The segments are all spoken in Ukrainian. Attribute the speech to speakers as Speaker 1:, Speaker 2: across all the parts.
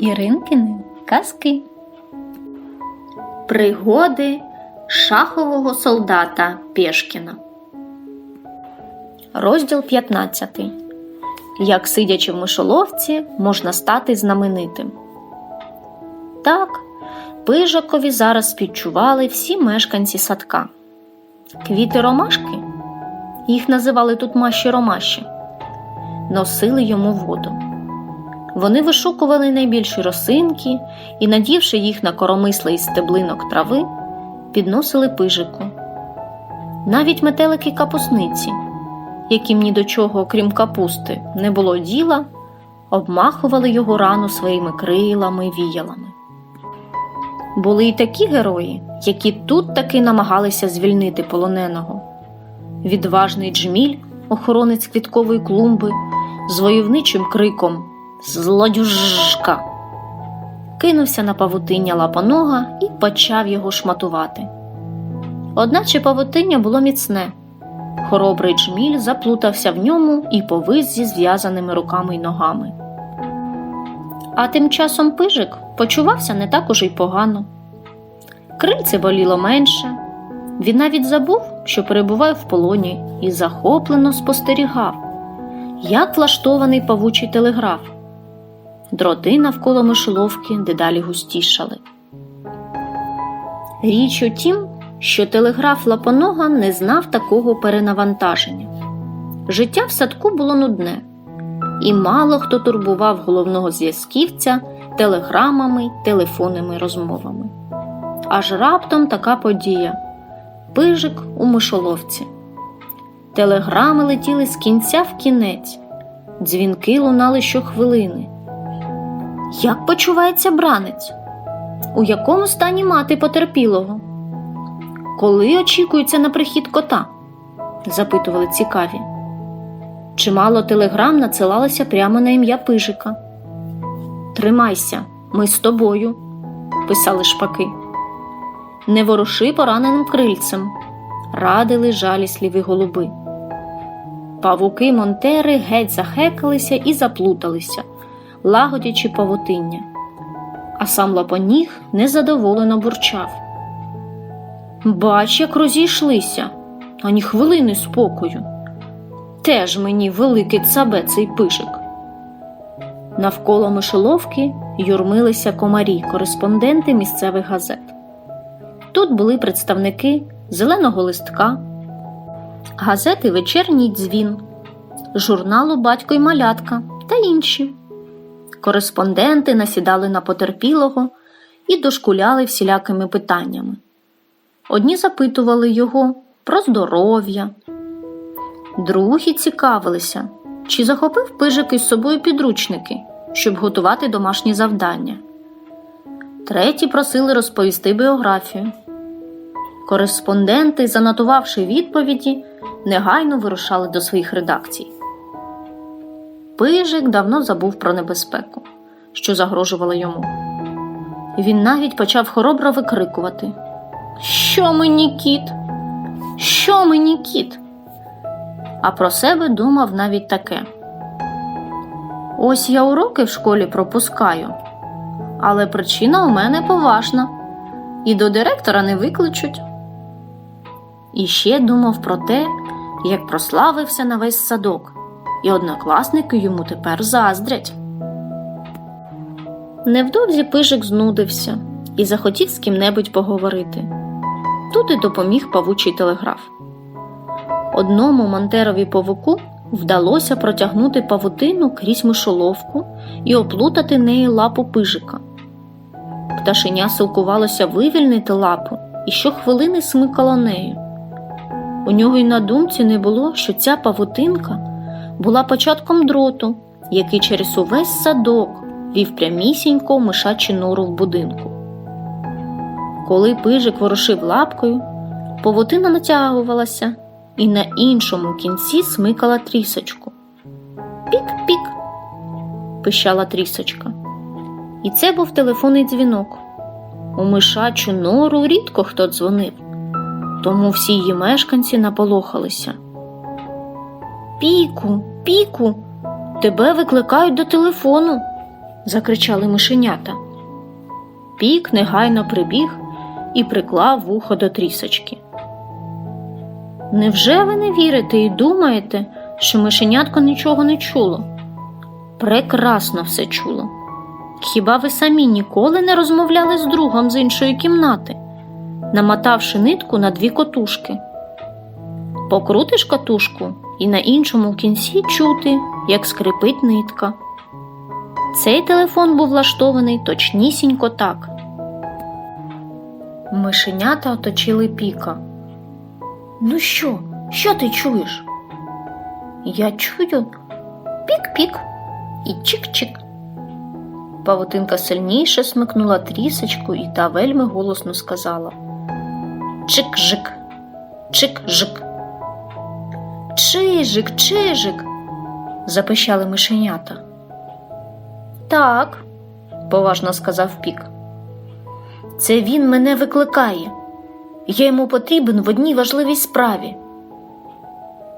Speaker 1: Іринкини казки. Пригоди шахового солдата Пєшкіна. Розділ 15. Як сидячи в мишоловці, можна стати знаменитим. Так, пижакові зараз співчували всі мешканці садка. Квіти ромашки їх називали тут маші ромаші, носили йому воду. Вони вишукували найбільші росинки і, надівши їх на коромисла із стеблинок трави, підносили пижику. Навіть метелики капусниці, яким ні до чого, окрім капусти, не було діла, обмахували його рану своїми крилами віялами. Були й такі герої, які тут таки намагалися звільнити полоненого. Відважний джміль, охоронець квіткової клумби, з войовничим криком Злодюжка! Кинувся на павутиння лапонога і почав його шматувати. Одначе павутиння було міцне. Хоробрий джміль заплутався в ньому і повис зі зв'язаними руками й ногами. А тим часом пижик почувався не так уже й погано. Крильце боліло менше. Він навіть забув, що перебуває в полоні, і захоплено спостерігав, як влаштований павучий телеграф. Дроти навколо мишоловки дедалі густішали. Річ у тім, що телеграф Лапонога не знав такого перенавантаження. Життя в садку було нудне, і мало хто турбував головного зв'язківця телеграмами телефонними розмовами. Аж раптом така подія пижик у мишоловці. Телеграми летіли з кінця в кінець, дзвінки лунали щохвилини. Як почувається бранець? У якому стані мати потерпілого? Коли очікується на прихід кота? запитували цікаві. Чимало телеграм надсилалося прямо на ім'я пижика. Тримайся, ми з тобою, писали шпаки. Не воруши пораненим крильцем, радили жалісливі голуби. Павуки Монтери геть захекалися і заплуталися, лагодячи павутиння. А сам лапоніг незадоволено бурчав. Бач, як розійшлися, ані хвилини спокою. Теж мені великий цабе цей пишик. Навколо мишоловки юрмилися комарі, кореспонденти місцевих газет. Тут були представники зеленого листка, газети Вечірній дзвін, журналу Батько й малятка та інші. Кореспонденти насідали на потерпілого і дошкуляли всілякими питаннями. Одні запитували його про здоров'я, другі цікавилися, чи захопив пижик із собою підручники, щоб готувати домашні завдання. Треті просили розповісти біографію. Кореспонденти, занотувавши відповіді, негайно вирушали до своїх редакцій. Пижик давно забув про небезпеку, що загрожувала йому. Він навіть почав хоробро викрикувати: Що мені кіт? Що мені кіт? А про себе думав навіть таке. Ось я уроки в школі пропускаю, але причина у мене поважна, і до директора не викличуть. І ще думав про те, як прославився на весь садок, і однокласники йому тепер заздрять. Невдовзі пижик знудився і захотів з ким-небудь поговорити. Тут і допоміг павучий телеграф. Одному монтерові павуку вдалося протягнути павутину крізь мишоловку і оплутати нею лапу пижика. Пташеня силкувалося вивільнити лапу і щохвилини смикало нею. У нього й на думці не було, що ця павутинка була початком дроту, який через увесь садок вів прямісінько в мишачі нору в будинку. Коли пижик ворушив лапкою, павутина натягувалася і на іншому кінці смикала трісочку. Пік-пік, пищала трісочка. І це був телефонний дзвінок. У мишачу нору рідко хто дзвонив, тому всі її мешканці наполохалися. Піку, піку, тебе викликають до телефону, закричали мишенята. Пік негайно прибіг і приклав вухо до трісочки. Невже ви не вірите і думаєте, що мишенятко нічого не чуло? Прекрасно все чуло. Хіба ви самі ніколи не розмовляли з другом з іншої кімнати, намотавши нитку на дві котушки? Покрутиш котушку і на іншому кінці чути, як скрипить нитка. Цей телефон був влаштований точнісінько так. Мишенята оточили піка. Ну що, що ти чуєш? Я чую пік-пік і чик-чик. Павутинка сильніше смикнула трісочку і та вельми голосно сказала Чик-жик, чик-жик. Чижик, чижик, запищали мишенята. Так, поважно сказав пік. Це він мене викликає. Я йому потрібен в одній важливій справі.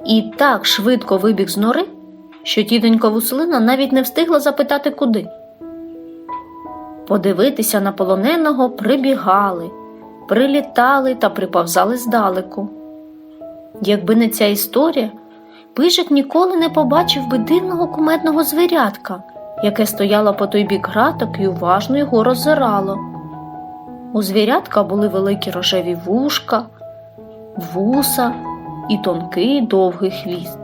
Speaker 1: І так швидко вибіг з нори, що тітонька Вуслина навіть не встигла запитати куди. Подивитися на полоненого прибігали, прилітали та приповзали здалеку. Якби не ця історія, пижик ніколи не побачив би дивного кумедного звірятка, яке стояло по той бік граток і уважно його роззирало. У звірятка були великі рожеві вушка, вуса і тонкий довгий хвіст.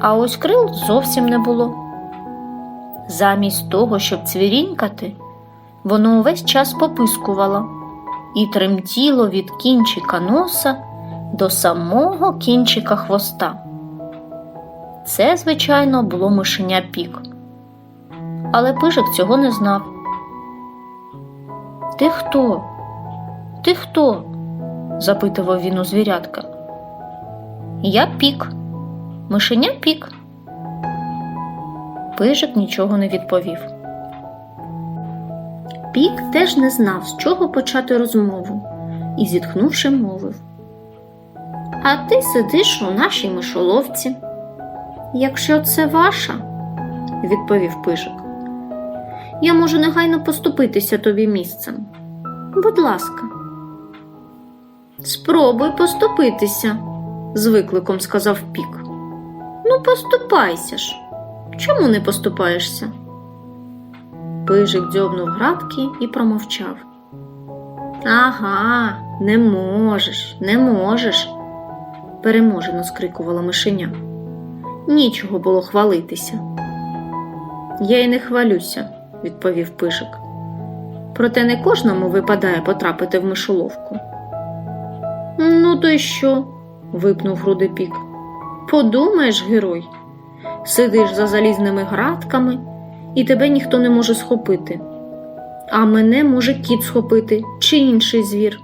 Speaker 1: А ось крил зовсім не було. Замість того, щоб цвірінькати, воно увесь час попискувало і тремтіло від кінчика носа до самого кінчика хвоста. Це, звичайно, було мишеня пік. Але пижик цього не знав. Ти хто? Ти хто? запитував він у звірятка. Я пік, мишеня пік. Пижик нічого не відповів. Пік теж не знав, з чого почати розмову, і, зітхнувши, мовив. А ти сидиш у нашій мишоловці. Якщо це ваша, відповів пижик, я можу негайно поступитися тобі місцем. Будь ласка. Спробуй поступитися, з викликом сказав пік. Ну, поступайся ж. Чому не поступаєшся? Пижик дзьобнув градки і промовчав. Ага, не можеш, не можеш, переможено скрикувала мишеня. Нічого було хвалитися. Я й не хвалюся, відповів пижик. Проте не кожному випадає потрапити в мишоловку. Ну, то й що? випнув груди пік. Подумаєш, герой, сидиш за залізними градками, і тебе ніхто не може схопити. А мене може кіт схопити чи інший звір.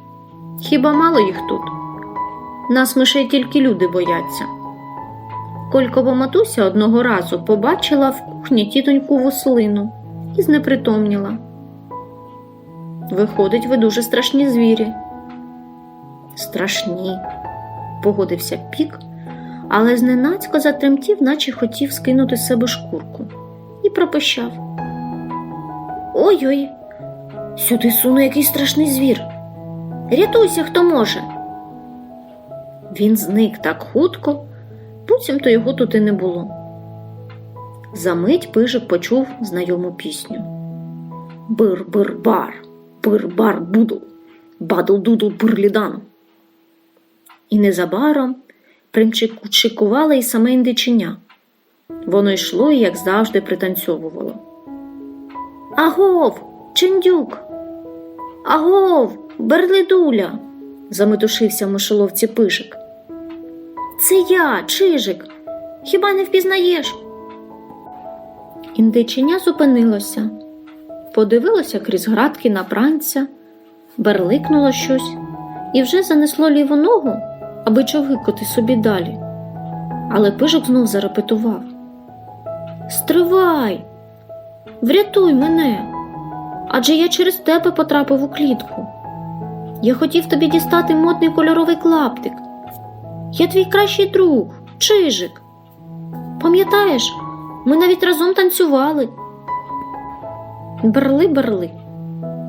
Speaker 1: Хіба мало їх тут? Нас мишей тільки люди бояться. Колькова матуся одного разу побачила в кухні тітоньку вуслину і знепритомніла. Виходить, ви дуже страшні звірі. Страшні, погодився пік, але зненацько затремтів, наче хотів скинути з себе шкурку, і пропищав. Ой-ой, сюди суне якийсь страшний звір. Рятуйся, хто може. Він зник так хутко, буцімто його тут і не було. Замить пижик почув знайому пісню. Бир-бир-бар, бир-бар будл, бадл-дудл бирлідан. І незабаром примчикувало і саме індиченя. Воно йшло і, як завжди, пританцьовувало. Агов, чиндюк! Агов, берлидуля! заметушився в мишоловці пижик. Це я, чижик. Хіба не впізнаєш? Індиченя зупинилося, подивилося крізь градки на пранця, берликнуло щось і вже занесло ліву ногу, аби човгикати собі далі. Але пижик знов зарепетував Стривай, врятуй мене, адже я через тебе потрапив у клітку. Я хотів тобі дістати модний кольоровий клаптик. Я твій кращий друг, чижик. Пам'ятаєш, ми навіть разом танцювали. Берли, берли.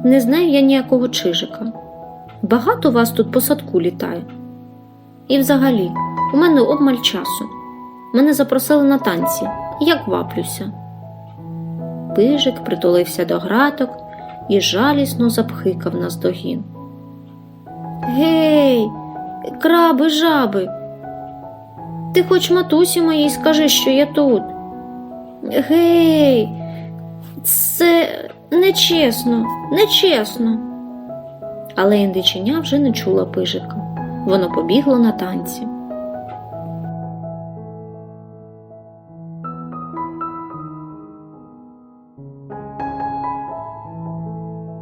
Speaker 1: Не знаю я ніякого чижика. Багато вас тут по садку літає. І взагалі, у мене обмаль часу. Мене запросили на танці, я кваплюся. Пижик притулився до граток і жалісно запхикав наздогін. Гей, краби, жаби. Ти хоч матусі моїй скажи, що я тут. Гей, це нечесно, нечесно. Але індичиня вже не чула пижика. Воно побігло на танці.